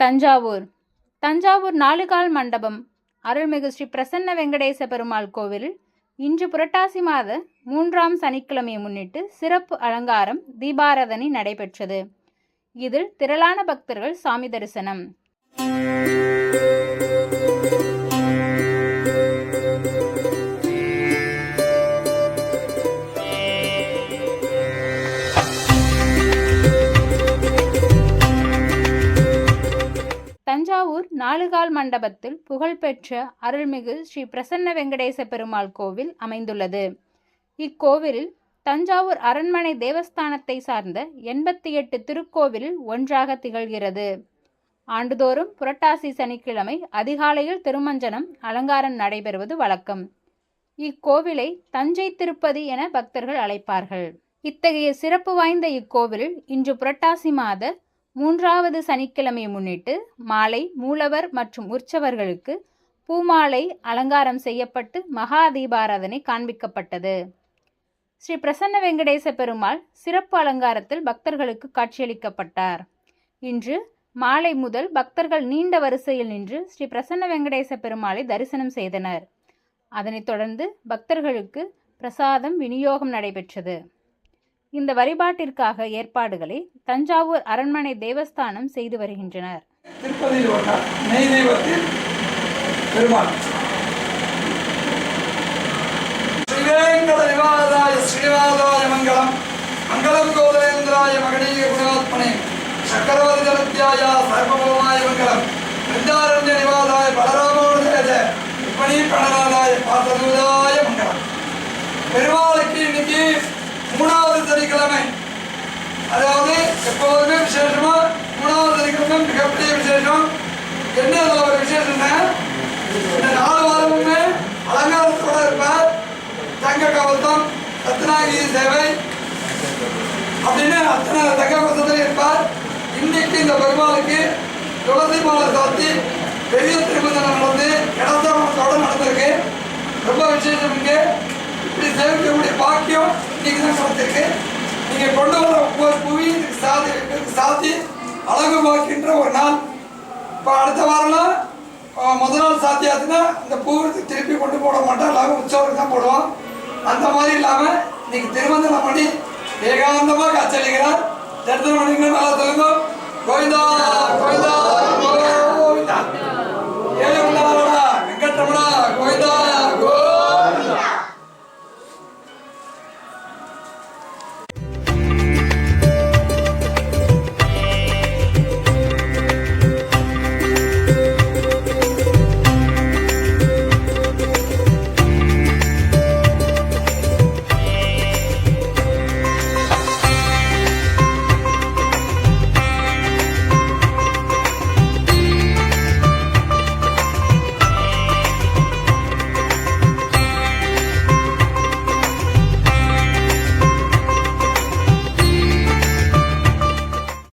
தஞ்சாவூர். தஞ்சாவூர் நாலுகால் மண்டபம் அருள்மிகு ஸ்ரீ பிரசன்ன வெங்கடேச பெருமாள் கோவில் இன்று புரட்டாசி மாத மூன்றாம் சனிக்கிழமையை முன்னிட்டு சிறப்பு அலங்காரம் தீபாராதனை நடைபெற்றது. இதில் திரளான பக்தர்கள் சாமி தரிசனம். நாலுகால் மண்டபத்தில் புகழ்பெற்ற அருள்மிகு ஸ்ரீ பிரசன்ன வெங்கடேச பெருமாள் கோவில் அமைந்துள்ளது. இக்கோவிலில் தஞ்சாவூர் அரண்மனை தேவஸ்தானத்தை சார்ந்த எண்பத்தி எட்டு திருக்கோவிலில் ஒன்றாக திகழ்கிறது. ஆண்டுதோறும் புரட்டாசி சனிக்கிழமை அதிகாலையில் திருமஞ்சனம் அலங்காரம் நடைபெறுவது வழக்கம். இக்கோவிலை தஞ்சை திருப்பதி என பக்தர்கள் அழைப்பார்கள். இத்தகைய சிறப்பு வாய்ந்த இக்கோவிலில் இன்று புரட்டாசி மாத மூன்றாவது சனிக்கிழமையை முன்னிட்டு மாலை மூலவர் மற்றும் உற்சவர்களுக்கு பூமாலை அலங்காரம் செய்யப்பட்டு மகா தீபாராதனை காண்பிக்கப்பட்டது. ஸ்ரீ பிரசன்ன வெங்கடேச பெருமாள் சிறப்பு அலங்காரத்தில் பக்தர்களுக்கு காட்சியளிக்கப்பட்டார். இன்று மாலை முதல் பக்தர்கள் நீண்ட வரிசையில் நின்று ஸ்ரீ பிரசன்ன வெங்கடேச பெருமாளை தரிசனம் செய்தனர். அதனைத் தொடர்ந்து பக்தர்களுக்கு பிரசாதம் விநியோகம் நடைபெற்றது. இந்த வழிபாட்டிற்காக ஏற்பாடுகளை தஞ்சாவூர் அரண்மனை தேவஸ்தானம் செய்து வருகின்றனர். திருப்பதியில் நெய் தெய்வத்தில் பெருமாள். மங்களம் மங்களம். கோதரேந்திராய மகனீய குணாத்மனே. சக்கரவர்த்தி சர்வபோமாய மங்களம். விருந்தாரண்ய நிவாதாய பலராமோதேஜ இப்பணி பிரணநாதாய பாசதூதாய மங்களம் பெருமாளுக்கு இன்னைக்கு மூணாவது சனிக்கிழமை அதாவது எப்போதுமே விசேஷமா மூணாவது சனிக்கிழமை மிகப்பெரிய விசேஷம். என்ன அதில் ஒரு விசேஷம்னா இந்த நாலு வாரமுமே அலங்காரத்தோட இருப்பார். தங்க கவசம் ரத்னாகிரி சேவை அப்படின்னு அத்தனை தங்க கவசத்தில் இருப்பார். இன்னைக்கு இந்த பெருமாளுக்கு துளசி மாலை சாத்தி பெரிய திருமணம் நடந்து இடத்தோட நடந்திருக்கு. ரொம்ப விசேஷம் இங்கே. இப்படி சேவிக்கக்கூடிய பாக்கியம் இன்னைக்கு தான் நடந்திருக்கு இங்கே கொண்டு வர ஒவ்வொரு புவியும் சாதி சாத்தி அழகு பார்க்கின்ற ஒரு நாள். இப்போ அடுத்த வாரம்லாம் முதல் நாள் சாத்தியாச்சுன்னா இந்த பூவை திருப்பி கொண்டு போட மாட்டோம். எல்லாமே உற்சவருக்கு தான் போடுவோம். அந்த மாதிரி இல்லாமல் இன்னைக்கு திருமந்தனம் பண்ணி ஏகாந்தமாக காட்சியளிக்கிறார் தரிசனம் பண்ணிக்கிற நல்லா சொல்லுங்க கோவிந்தா